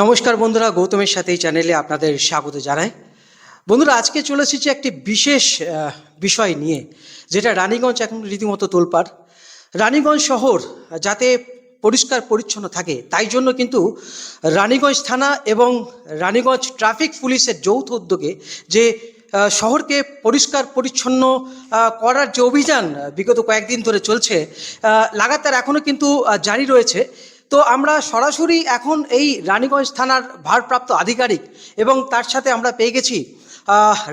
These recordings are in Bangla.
নমস্কার বন্ধুরা, গৌতমের সাথে এই চ্যানেলে আপনাদের স্বাগত জানাই। বন্ধুরা, আজকে চলে এসেছি একটি বিশেষ বিষয় নিয়ে, যেটা রানীগঞ্জ এখন রীতিমতো তোলপাড়। রানীগঞ্জ শহর যাতে পরিষ্কার পরিচ্ছন্ন থাকে, তাই জন্য কিন্তু রানীগঞ্জ থানা এবং রানীগঞ্জ ট্রাফিক পুলিশের যৌথ উদ্যোগে যে শহরকে পরিষ্কার পরিচ্ছন্ন করার যে অভিযান, বিগত কয়েকদিন ধরে চলছে লাগাতার এখনও কিন্তু জারি রয়েছে। তো আমরা সরাসরি এখন এই রানীগঞ্জ থানার ভারপ্রাপ্ত আধিকারিক এবং তার সাথে আমরা পেয়ে গেছি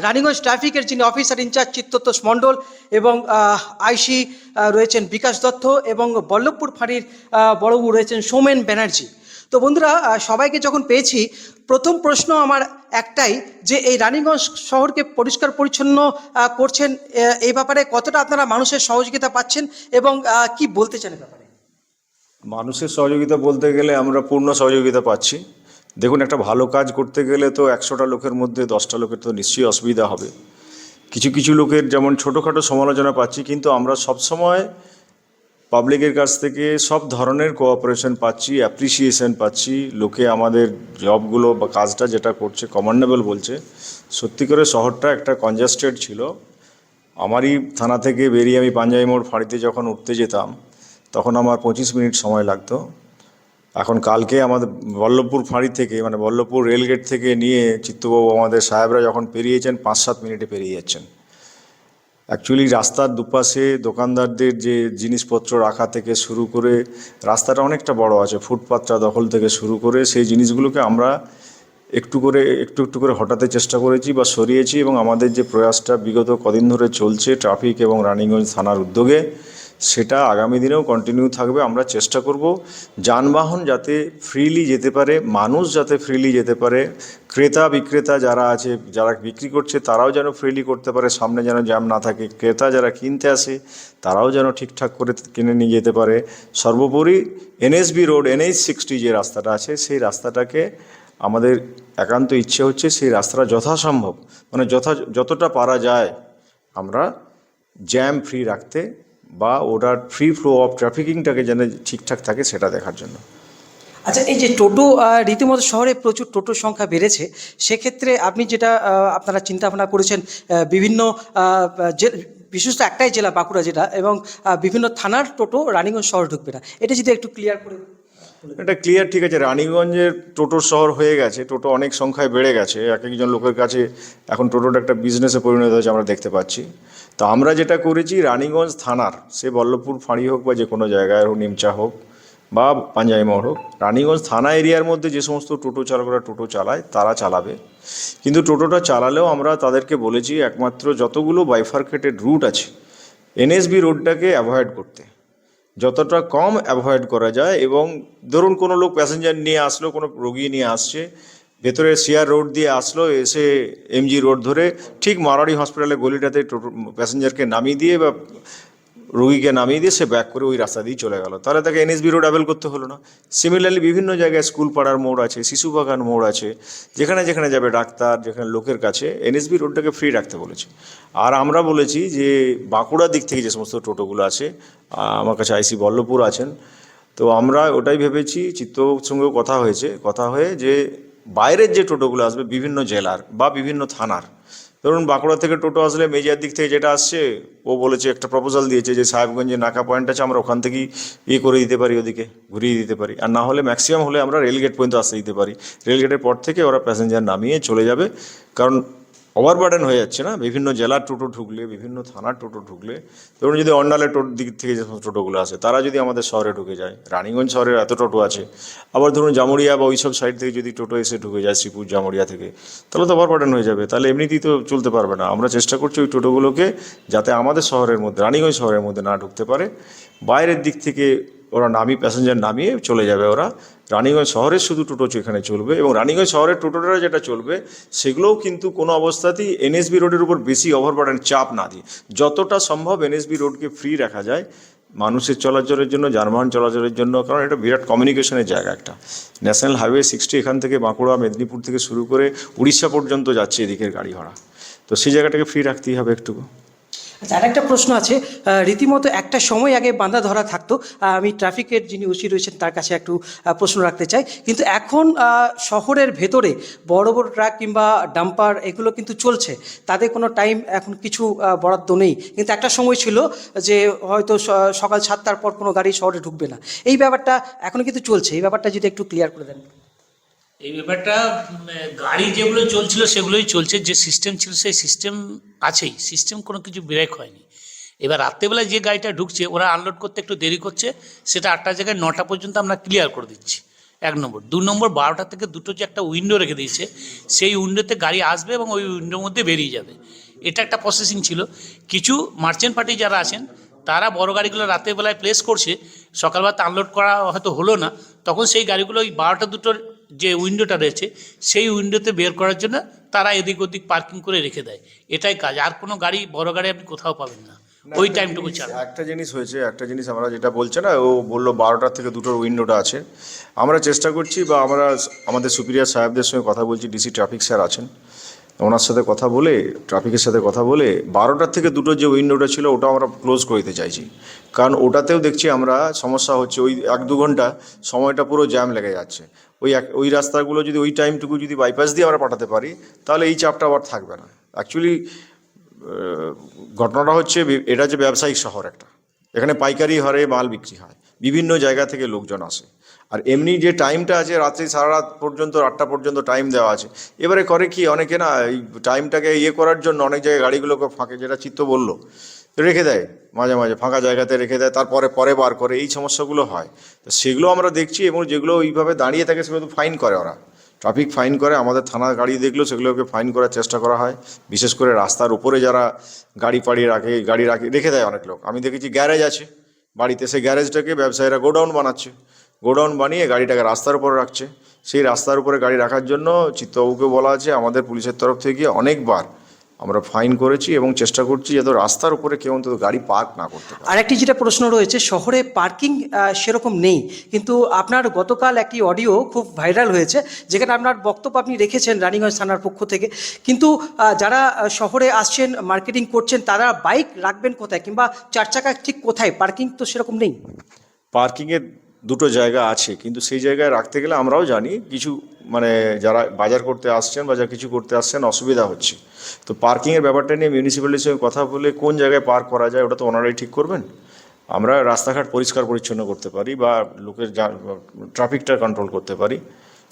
রানীগঞ্জ ট্রাফিকের যিনি অফিসার ইনচার্জ চিত্ততোষ মণ্ডল এবং আইসি রয়েছেন বিকাশ দত্ত এবং বল্লভপুর ফাঁড়ির আহ, বড়বাবু রয়েছেন সৌমেন ব্যানার্জি। তো বন্ধুরা সবাইকে যখন পেয়েছি প্রথম প্রশ্ন আমার একটাই যে এই রানীগঞ্জ শহরকে পরিষ্কার পরিচ্ছন্ন করছেন এই ব্যাপারে কতটা আপনারা মানুষের সহযোগিতা পাচ্ছেন এবং কি বলতে চান ব্যাপারে? মানুষের সহযোগিতা বলতে গেলে আমরা পূর্ণ সহযোগিতা পাচ্ছি। দেখুন, একটা ভালো কাজ করতে গেলে তো একশোটা লোকের মধ্যে দশটা লোকের তো নিশ্চয়ই অসুবিধা হবে। কিছু কিছু লোকের যেমন ছোটোখাটো সমালোচনা পাচ্ছি, কিন্তু আমরা সবসময় পাবলিকের কাছ থেকে সব ধরনের কোঅপারেশন পাচ্ছি অ্যাপ্রিসিয়েশন পাচ্ছি। লোকে আমাদের জবগুলো বা কাজটা যেটা করছে কমান্ডেবল বলছে। সত্যি করে শহরটা একটা কনজাস্টেড ছিল। আমারই থানা থেকে বেরিয়ে আমি পাঞ্জাবি মোড় ফাঁড়িতে যখন উঠতে যেতাম তখন আমার পঁচিশ মিনিট সময় লাগতো। এখন কালকে আমাদের বল্লভপুর ফাঁড়ি থেকে মানে বল্লভপুর রেলগেট থেকে নিয়ে চিত্তবাবু আমাদের সাহেবরা যখন পেরিয়েছেন পাঁচ সাত মিনিটে পেরিয়ে যাচ্ছেন। অ্যাকচুয়ালি রাস্তার দুপাশে দোকানদারদের যে জিনিসপত্র রাখা থেকে শুরু করে, রাস্তাটা অনেকটা বড় আছে, ফুটপাথটা দখল থেকে শুরু করে, সেই জিনিসগুলোকে আমরা একটু করে, একটু একটু করে হটাতে চেষ্টা করেছি বা সরিয়েছি এবং আমাদের যে প্রয়াসটা বিগত কদিন ধরে চলছে, ট্রাফিক এবং রানিগঞ্জ থানার উদ্যোগে সেটা আগামী দিনেও কন্টিনিউ থাকবে, আমরা চেষ্টা করব যানবাহন যাতে ফ্রিলি যেতে পারে, মানুষ যাতে ফ্রিলি যেতে পারে, ক্রেতা বিক্রেতা যারা আছে, যারা বিক্রি করছে, তারাও যেন ফ্রিলি করতে পারে, সামনে যেন জ্যাম না থাকে, ক্রেতা যারা কিনতে আসে, তারাও যেন ঠিকঠাক করে কিনে নিয়ে যেতে পারে। সর্বোপরি এনএসবি রোড এনএইচ সিক্সটি যে রাস্তাটা আছে, সেই রাস্তাটাকে আমাদের একান্ত ইচ্ছে হচ্ছে সেই রাস্তাটা যথাসম্ভব মানে যথা, যতটা পারা যায়, আমরা জ্যাম ফ্রি রাখতে বা ওটার ফ্রি ফ্লো অফ ট্রাফিকিংটাকে যেন ঠিকঠাক থাকে সেটা দেখার জন্য। আচ্ছা এই যে টোটো রীতিমতো শহরে প্রচুর টোটোর সংখ্যা বেড়েছে সেক্ষেত্রে আপনি যেটা আপনারা চিন্তা ভাবনা করেছেন বিভিন্ন যে বিশেষত একটাই জেলা বাঁকুড়া জেলা এবং বিভিন্ন থানার টোটো রানীগঞ্জ শহর ঢুকবে না। এটা যদি একটু ক্লিয়ার করে এটা ক্লিয়ার ঠিক আছে রানীগঞ্জের টোটোর শহর হয়ে গেছে টোটো অনেক সংখ্যায় বেড়ে গেছে এক একজন লোকের কাছে এখন টোটোটা একটা বিজনেসে পরিণত হয়েছে আমরা দেখতে পাচ্ছি। তো আমরা যেটা করেছি, রানীগঞ্জ থানার, সে বল্লভপুর ফাঁড়ি হোক বা যে কোনো জায়গায় হোক, নিমচা হোক বা পাঞ্জাবি মোড় হোক, রানীগঞ্জ থানা এরিয়ার মধ্যে যে সমস্ত টোটো চালকরা টোটো চালায়, তারা চালাবে। কিন্তু টোটোটা চালালেও আমরা তাদেরকে বলেছি, একমাত্র যতগুলো বাইফার্কেটেড রুট আছে এনএসবি রোডটাকে অ্যাভয়েড করতে। যতটা কম অ্যাভয়েড করা যায় এবং ধরুন কোনো লোক প্যাসেঞ্জার নিয়ে আসলো, কোনো রোগী নিয়ে আসছে ভেতরে সিআর রোড দিয়ে আসলো, এসে এমজি রোড ধরে ঠিক মারাড়ি হসপিটালের গলিটাতে টোটো, প্যাসেঞ্জারকে নামিয়ে দিয়ে বা রোগীকে নামিয়ে দিয়ে সে ব্যাক করে ওই রাস্তা দিয়ে চলে গেল। তাহলে তাকে এনএসবি রোড অ্যাভেল করতে হলো না। সিমিলারলি বিভিন্ন জায়গায় স্কুল পাড়ার মোড় আছে, শিশু বাগান মোড় আছে, যেখানে যেখানে যাবে ডাক্তার, যেখানে লোকের কাছে, এনএসবি রোডটাকে ফ্রি রাখতে বলেছে। আর আমরা বলেছি যে বাঁকুড়ার দিক থেকে যে সমস্ত টোটোগুলো আছে আমার কাছে আইসি বল্লভপুর আছেন, তো আমরা ওটাই ভেবেছি চিত্তবাবুর সঙ্গেও কথা হয়েছে, কথা হয়ে যে বাইরের যে টোটোগুলো আসবে, বিভিন্ন জেলার বা বিভিন্ন থানার, ধরুন বাঁকুড়া থেকে টোটো আসলে মেজিয়ার দিক থেকে যেটা আসছে, ও বলেছে, একটা প্রপোজাল দিয়েছে যে সাহেবগঞ্জে নাকা পয়েন্ট আছে, আমরা ওখান থেকেই ইয়ে করে দিতে পারি ওদিকে, ঘুরিয়ে দিতে পারি। আর না হলে ম্যাক্সিমাম হলে আমরা রেলগেট পর্যন্ত আসতে দিতে পারি। রেলগেটের পর থেকে ওরা প্যাসেঞ্জার নামিয়ে চলে যাবে। কারণ ওভারবার্ডেন হয়ে যাচ্ছে না? বিভিন্ন জেলার টোটো ঢুকলে, বিভিন্ন থানার টোটো ঢুকলে। ধরুন যদি অন্ডালের টোটোর দিক থেকে যে টোটোগুলো আসে তারা যদি আমাদের শহরে ঢুকে যায়, রানীগঞ্জ শহরের এত টোটো আছে, আবার ধরুন জামুরিয়া বা ওইসব সাইড থেকে যদি টোটো এসে ঢুকে যায়, শ্রীপুর জামুরিয়া থেকে, তাহলে তো ওভারবার্ডেন হয়ে যাবে। তাহলে এমনিতেই তো চলতে পারবে না। আমরা চেষ্টা করছি ওই টোটোগুলোকে যাতে আমাদের শহরের মধ্যে, রানীগঞ্জ শহরের মধ্যে না ঢুকতে পারে। বাইরের দিক থেকে ওরা নামি প্যাসেঞ্জার নামিয়ে চলে যাবে ওরা। রানীগঞ্জ শহরের শুধু টোটো এখানে চলবে এবং রানীগঞ্জ শহরের টোটোটা যেটা চলবে, সেগুলোও কিন্তু কোনো অবস্থাতেই এনএসবি রোডের উপর বেশি ওভারবার্ডেন চাপ না দিয়ে। যতটা সম্ভব এনএসবি রোডকে ফ্রি রাখা যায় মানুষের চলাচলের জন্য, যানবাহন চলাচলের জন্য, কারণ এটা বিরাট কমিউনিকেশনের জায়গা একটা। ন্যাশনাল হাইওয়ে সিক্সটি এখান থেকে বাঁকুড়া, মেদিনীপুর থেকে শুরু করে উড়িষ্যা পর্যন্ত যাচ্ছে এদিকের গাড়ি ভাড়া তো সেই জায়গাটাকে ফ্রি রাখতেই হবে একটু আচ্ছা আরেকটা প্রশ্ন আছে। রীতিমতো একটা সময় আগে বাঁধা ধরা থাকতো। আমি ট্রাফিকের যিনি ওসি রয়েছেন, তার কাছে একটু প্রশ্ন রাখতে চাই। কিন্তু এখন শহরের ভেতরে বড় বড় ট্রাক কিংবা ডাম্পার এগুলো কিন্তু চলছে। তাদের কোনো টাইম এখন কিছু বরাদ্দ নেই। কিন্তু একটা সময় ছিল যে হয়তো সকাল সাতটার পর কোনো গাড়ি শহরে ঢুকবে না। এই ব্যাপারটা এখনও কিন্তু চলছে। এই ব্যাপারটা যদি একটু ক্লিয়ার করে দেন। এই ব্যাপারটা গাড়ি যেগুলো চলছিল সেগুলোই চলছে, যে সিস্টেম ছিল সেই সিস্টেম আছেই সিস্টেম কোনো কিছু ব্রেক হয়নি। এবার রাত্রেবেলায় যে গাড়িটা ঢুকছে, ওরা আনলোড করতে একটু দেরি করছে, সেটা আটটার জায়গায় নটা পর্যন্ত আমরা ক্লিয়ার করে দিচ্ছি, এক নম্বর। দু নম্বর, বারোটা থেকে দুটো যে একটা উইন্ডো রেখে দিয়েছে, সেই উইন্ডোতে গাড়ি আসবে এবং ওই উইন্ডোর মধ্যে বেরিয়ে যাবে। এটা একটা প্রসেসিং ছিল। কিছু মার্চেন্ট পার্টি যারা আছেন, তারা বড় গাড়িগুলো রাতের বেলায় প্লেস করছে সকালবেলাতে আনলোড করা হয়তো হলো না, তখন সেই গাড়িগুলো ওই বারোটা দুটোর যে উইন্ডোটা রয়েছে সেই উইন্ডোতে বের করার জন্য তারা এদিক ওদিক পার্কিং করে রেখে দেয়। এটাই কাজ। আর কোনো গাড়ি বড় গাড়ি আপনি কোথাও পাবেন না। ওই টাইমটুকু ছাড়া একটা জিনিস হয়েছে একটা জিনিস আমরা যেটা বলছে না ও বলল বারোটা থেকে দুটোর উইন্ডোটা আছে। আমরা চেষ্টা করছি বা আমরা আমাদের সুপিরিয়ার সাহেবদের সঙ্গে কথা বলছি ডিসি ট্রাফিক স্যার আছেন। ওনার সাথে কথা বলে, ট্রাফিকের সাথে কথা বলে, বারোটার থেকে দুটো যে উইন্ডোটা ছিল ওটা আমরা ক্লোজ করে দিতে চাইছি। কারণ ওটাতেও দেখছি আমরা, সমস্যা হচ্ছে ওই এক দু ঘণ্টা সময়টা পুরো জ্যাম লেগে যাচ্ছে। ওই এক, ওই রাস্তাগুলো যদি ওই টাইমটুকু যদি বাইপাস দিয়ে আমরা পাঠাতে পারি, তাহলে এই চাপটা আবার থাকবে না। অ্যাকচুয়ালি ঘটনাটা হচ্ছে, এটা যে ব্যবসায়িক শহর একটা। এখানে পাইকারি হারে মাল বিক্রি হয়। বিভিন্ন জায়গা থেকে লোকজন আসে। আর এমনি যে টাইমটা আছে, রাত্রি সারা রাত পর্যন্ত, আটটা পর্যন্ত টাইম দেওয়া আছে। এবারে করে কি, অনেকে না, এই টাইমটাকে ইয়ে করার জন্য অনেক জায়গায় গাড়িগুলোকে ফাঁকে, যেটা চিত্ত বলল, রেখে দেয়, মাঝে মাঝে, ফাঁকা জায়গাতে রেখে দেয়, তারপরে, পরে বার করে, এই সমস্যাগুলো হয়। তো সেগুলো আমরা দেখছি এবং যেগুলো ওইভাবে দাঁড়িয়ে থাকে, সেগুলো ফাইন করে ওরা। ট্রাফিক ফাইন করে, আমাদের থানার গাড়ি দেখলেও সেগুলোকে ফাইন করার চেষ্টা করা হয়। বিশেষ করে রাস্তার উপরে যারা গাড়ি পাড়ি রাখে, গাড়ি রাখে, রেখে দেয় অনেক লোক। আমি দেখেছি গ্যারেজ আছে, বাড়িতে সেই গ্যারেজটাকে ব্যবসায়ীরা গোডাউন বানাচ্ছে। গোডাউন বানিয়ে গাড়িটাকে রাস্তার উপরে রাখছে। সেই রাস্তার উপরে গাড়ি রাখার জন্য চিত্তবাবুকে বলা আছে আমাদের পুলিশের তরফ থেকে গিয়ে অনেকবার আমরা ফাইন করেছি এবং চেষ্টা করছি যাতে রাস্তার উপরে কেউ অন্তত গাড়ি পার্ক না করতে পারে। আরেকটি যেটা প্রশ্ন রয়েছে শহরে পার্কিং সেরকম নেই কিন্তু আপনার গতকাল একটি অডিও খুব ভাইরাল হয়েছে যেখানে আপনার বক্তব্য আপনি রেখেছেন রানীগঞ্জ থানার পক্ষ থেকে। কিন্তু যারা শহরে আসছেন মার্কেটিং করছেন তারা বাইক রাখবেন কোথায়? কিংবা চার চাকা ঠিক কোথায়? পার্কিং তো সেরকম নেই। পার্কিংয়ের দুটো জায়গা আছে, কিন্তু সেই জায়গায় রাখতে গেলে আমরাও জানি কিছু মানে যারা বাজার করতে আসছেন বা যা কিছু করতে আসছেন অসুবিধা হচ্ছে। তো পার্কিংয়ের ব্যাপারটা নিয়ে মিউনিসিপ্যালিটির সঙ্গে কথা বলে কোন জায়গায় পার্ক করা যায় ওটা তো ওনারাই ঠিক করবেন। আমরা রাস্তাঘাট পরিষ্কার পরিচ্ছন্ন করতে পারি বা লোকের ট্রাফিকটা কন্ট্রোল করতে পারি,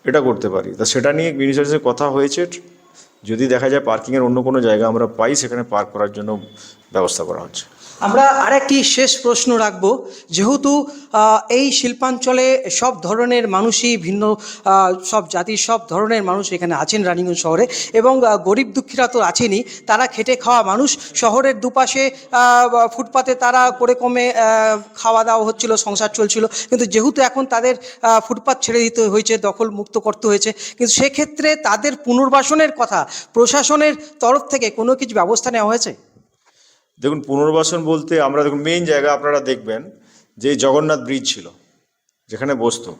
এটা করতে পারি। তা সেটা নিয়ে মিউনিসিপ্যালিটির কথা হয়েছে, যদি দেখা যায় পার্কিংয়ের অন্য কোনো জায়গা আমরা পাই সেখানে পার্ক করার জন্য ব্যবস্থা করা হচ্ছে। আমরা আরেকটি শেষ প্রশ্ন রাখব। যেহেতু এই শিল্পাঞ্চলে সব ধরনের মানুষই ভিন্ন সব জাতির সব ধরনের মানুষ এখানে আছেন রানীগঞ্জ শহরে এবং গরিব দুঃখীরা তো আছেনই। তারা খেটে খাওয়া মানুষ। শহরের দুপাশে ফুটপাতে তারা করে কমে খাওয়া দাওয়া হচ্ছিল, সংসার চলছিল। কিন্তু যেহেতু এখন তাদের ফুটপাত ছেড়ে দিতে হয়েছে, দখল মুক্ত করতে হয়েছে, কিন্তু সেক্ষেত্রে তাদের পুনর্বাসনের কথা প্রশাসনের তরফ থেকে কোনো কিছু ব্যবস্থা নেওয়া হয়েছে? দেখুন, পুনর্বাসন বলতে আমরা দেখুন মেইন জায়গা আপনারা দেখবেন যে জগন্নাথ ব্রিজ ছিল, যেখানে বসতো।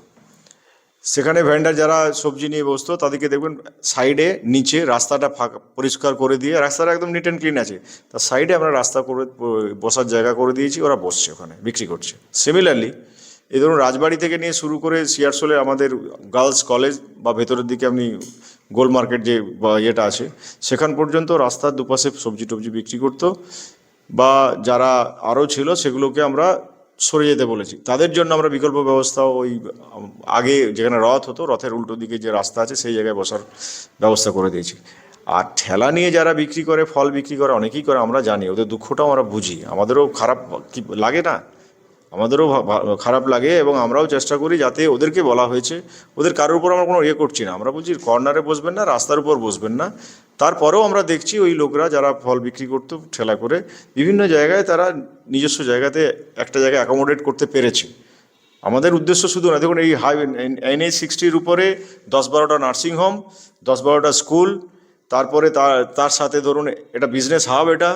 সেখানে ভেন্ডার যারা সবজি নিয়ে বসতো, তাদেরকে দেখবেন সাইডে নিচে রাস্তাটা ফাঁকা, পরিষ্কার করে দিয়ে, রাস্তাটা একদম নিট অ্যান্ড ক্লিন আছে। তার সাইডে আমরা রাস্তা করে, বসার জায়গা করে দিয়েছি, ওরা বসছে ওখানে, বিক্রি করছে। সিমিলারলি এই ধরুন, রাজবাড়ি থেকে নিয়ে শুরু করে সিয়ারসোলে আমাদের গার্লস কলেজ বা ভেতরের দিকে আপনি গোল মার্কেট যে বা ইয়েটা আছে, সেখান পর্যন্ত রাস্তার দুপাশে সবজি টবজি বিক্রি করতো। বা যারা আরও ছিল সেগুলোকে আমরা সরে যেতে বলেছি। তাদের জন্য আমরা বিকল্প ব্যবস্থা ওই, আগে যেখানে রথ হতো, রথের উল্টো দিকে যে রাস্তা আছে সেই জায়গায় বসার ব্যবস্থা করে দিয়েছি। আর ঠেলা নিয়ে যারা বিক্রি করে, ফল বিক্রি করে, অনেকেই করে, আমরা জানি, ওদের দুঃখটাও আমরা বুঝি। আমাদেরও খারাপ কি, লাগে না? আমাদেরও খারাপ লাগে এবং আমরাও চেষ্টা করি যাতে ওদেরকে বলা হয়েছে। ওদের কারোর উপর আমরা কোনো ইয়ে করছি না। আমরা বলছি, কর্নারে বসবেন না, রাস্তার উপর বসবেন না। তারপরেও আমরা দেখছি ওই লোকরা যারা ফল বিক্রি করতো, ঠেলা করে, বিভিন্ন জায়গায় তারা নিজস্ব জায়গাতে একটা জায়গায় অ্যাকোমোডেট করতে পেরেছে। আমাদের উদ্দেশ্য শুধু না, দেখুন এই হাই এনএইচ সিক্সটির উপরে দশ বারোটা নার্সিংহোম দশ বারোটা স্কুল তারপরে তার তার সাথে ধরুন এটা বিজনেস হাব এটা,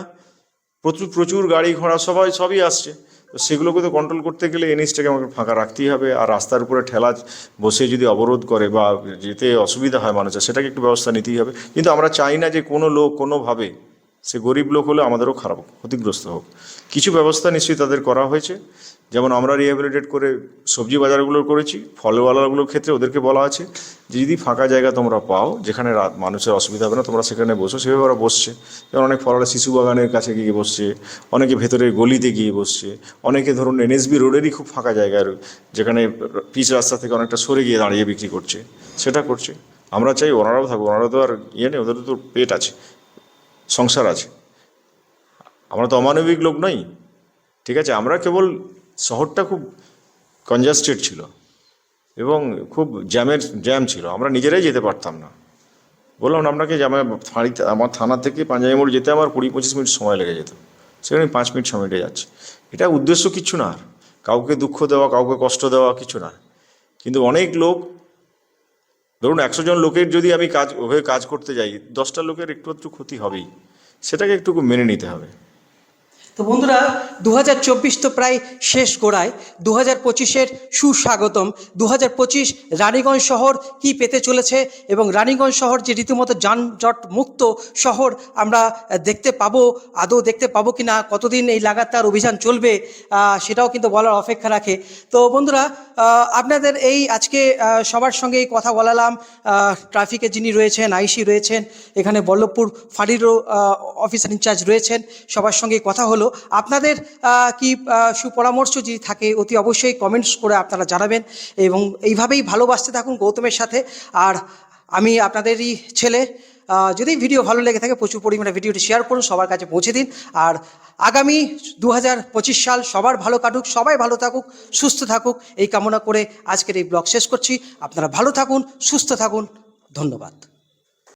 প্রচুর প্রচুর গাড়ি ঘোড়া সবাই, সবই আসছে। তো সেগুলোকে তো কন্ট্রোল করতে গেলে এনএসটাকে আমাকে ফাঁকা রাখতেই হবে। আর রাস্তার উপরে ঠেলা বসে যদি অবরোধ করে বা যেতে অসুবিধা হয় মানুষের, সেটাকে একটু ব্যবস্থা নিতেই হবে। কিন্তু আমরা চাই না যে কোনো লোক কোনোভাবে সে গরিব লোক হলে আমাদেরও খারাপ ক্ষতিগ্রস্ত হোক। কিছু ব্যবস্থা নিশ্চয়ই তাদের করা হয়েছে। যেমন আমরা রিহ্যাবিলিটেট করে সবজি বাজারগুলো করেছি, ফলওয়ালাগুলোর ক্ষেত্রে ওদেরকে বলা আছে যে যদি ফাঁকা জায়গা তোমরা পাও, যেখানে রাত মানুষের অসুবিধা হবে না, তোমরা সেখানে বসো। সেভাবে ওরা বসছে। যেমন অনেক ফলওয়ালা শিশু বাগানের কাছে গিয়ে বসছে, অনেকে ভেতরের গলিতে গিয়ে বসছে, অনেকে ধরুন এনএসবি রোডেরই খুব ফাঁকা জায়গায় যেখানে পিচ রাস্তা থেকে অনেকটা সরে গিয়ে দাঁড়িয়ে বিক্রি করছে, সেটা করছে। আমরা চাই ওনারাও থাকব ওনারা তো আর ইয়ে নেই, ওদেরও তো পেট আছে, সংসার আছে। আমরা তো অমানবিক লোক নই, ঠিক আছে? আমরা কেবল শহরটা খুব কনজাস্টেড ছিল এবং খুব জ্যামের, জ্যাম ছিল। আমরা নিজেরাই যেতে পারতাম না। বললাম আপনাকে যে আমার ফাঁড়িতে আমার থানা থেকে পাঞ্জাবি মোড় যেতে আমার কুড়ি, পঁচিশ মিনিট সময় লেগে যেত। সেখানে পাঁচ মিনিট সময় লেগে যাচ্ছে। এটা উদ্দেশ্য কিছু না কাউকে দুঃখ দেওয়া, কাউকে কষ্ট দেওয়া কিছু না। কিন্তু অনেক লোক, ধরুন একশো জন লোকের যদি আমি কাজ হয়ে কাজ করতে যাই, দশটা লোকের একটু একটু ক্ষতি হবেই। সেটাকে একটু মেনে নিতে হবে। তো বন্ধুরা দু হাজার চব্বিশ তো প্রায় শেষ গোড়ায় দু হাজার পঁচিশের সুস্বাগতম দু হাজার পঁচিশ রানীগঞ্জ শহর কি পেতে চলেছে এবং রানীগঞ্জ শহর যে রীতিমতো যানজট মুক্ত শহর আমরা দেখতে পাবো, আদৌ দেখতে পাবো কি না কতদিন এই লাগাতার অভিযান চলবে সেটাও কিন্তু বলার অপেক্ষা রাখে। তো বন্ধুরা আপনাদের এই আজকে সবার সঙ্গে এই কথা বলালাম ট্রাফিকে যিনি রয়েছেন, আইসি রয়েছেন, এখানে বল্লভপুর ফাঁড়িরও অফিসার ইনচার্জ রয়েছেন, সবার সঙ্গে কথা হলো। আপনাদের কি সুপরামর্শ যদি থাকে, অতি অবশ্যই কমেন্টস করে আপনারা জানাবেন এবং এইভাবেই ভালোবাসতে থাকুন গৌতমের সাথে। আর আমি আপনাদেরই ছেলে যদি ভিডিও ভালো লেগে থাকে প্রচুর পরিমাণে ভিডিওটি শেয়ার করুন, সবার কাছে পৌঁছে দিন। আর আগামী দু হাজার পঁচিশ সাল সবার ভালো কাটুক, সবাই ভালো থাকুক, সুস্থ থাকুক, এই কামনা করে আজকের এই ব্লগ শেষ করছি। আপনারা ভালো থাকুন, সুস্থ থাকুন, ধন্যবাদ।